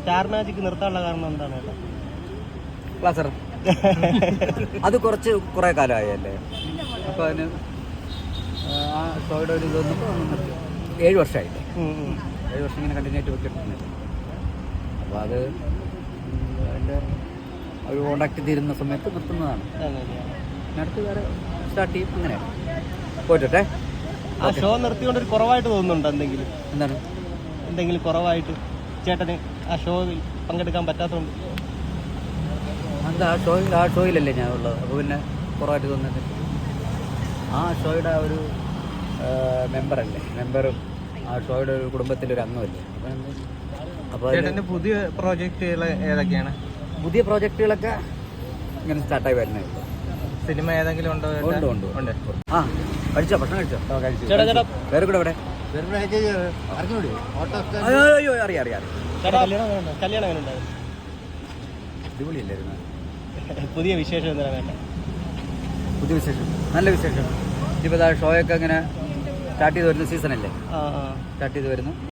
Star magic നിർത്താനുള്ള കാരണം എന്താണ് ക്ലാസ് ക്ലാസർ അത് കുറച്ച് കുറേ കാലമായല്ലേ? അപ്പോൾ അതിന് ആ ഷോയുടെ ഒരു ഇത് വന്നപ്പോൾ ഒന്ന് നിർത്തി ഏഴ് വർഷമായില്ലേ. ഏഴ് വർഷം ഇങ്ങനെ കണ്ടിന്യൂ ആയിട്ട് വെച്ചിട്ടുണ്ട്. അപ്പോൾ അത് അതിന്റെ ഒരു കോണ്ടാക്ട് തീരുന്ന സമയത്ത് നിർത്തുന്നതാണ്. അടുത്ത് വേറെ സ്റ്റാർട്ട് ചെയ്യും. അങ്ങനെ പോയിട്ടെ ആ ഷോ നിർത്തിക്കൊണ്ട് ഒരു കുറവായിട്ട് തോന്നുന്നുണ്ടോ എന്തെങ്കിലും? എന്താണ്? എന്തെങ്കിലും കുറവായിട്ട്? ചേട്ടന് ആ ഷോയിൽ പങ്കെടുക്കാൻ പറ്റാത്തതുകൊണ്ട്. എന്താ ആ ഷോയിൽ ആ ഷോയിലല്ലേ ഞാൻ ഉള്ളത്. അപ്പോൾ പിന്നെ കുറവായിട്ട് തോന്നുന്നത് ആ ഷോയുടെ ആ ഒരു മെമ്പറല്ലേ? മെമ്പറും ആ ഷോയുടെ ഒരു കുടുംബത്തിലെ ഒരു അംഗമല്ലേ? അപ്പോൾ ചേട്ടന്റെ പുതിയ പ്രോജക്റ്റുകൾ ഏതൊക്കെയാണ്? പുതിയ പ്രോജക്റ്റുകളൊക്കെ ഇങ്ങനെ സ്റ്റാർട്ടായി വരുന്നേ ഉള്ളൂ സിനിമ ഏതെങ്കിലും ഉണ്ടോ ഉണ്ട് ഉണ്ട് ഉണ്ട്. ആ കഴിച്ചോ? ഭക്ഷണം കഴിച്ചോ? ചേട്ടാ വേറെ കൂടെ ഇവിടെ അയ്യോ അറിയാം അറിയാം കല്യാണം അടിപൊളിയല്ലായിരുന്നു? പുതിയ വിശേഷം എന്താ വേണ്ട പുതിയ വിശേഷം. നല്ല വിശേഷം. ഇപ്പോൾ ഷോയൊക്കെ അങ്ങനെ സ്റ്റാർട്ട് ചെയ്ത് വരുന്ന സീസൺ അല്ലേ? ആ സ്റ്റാർട്ട് ചെയ്ത് വരുന്നു.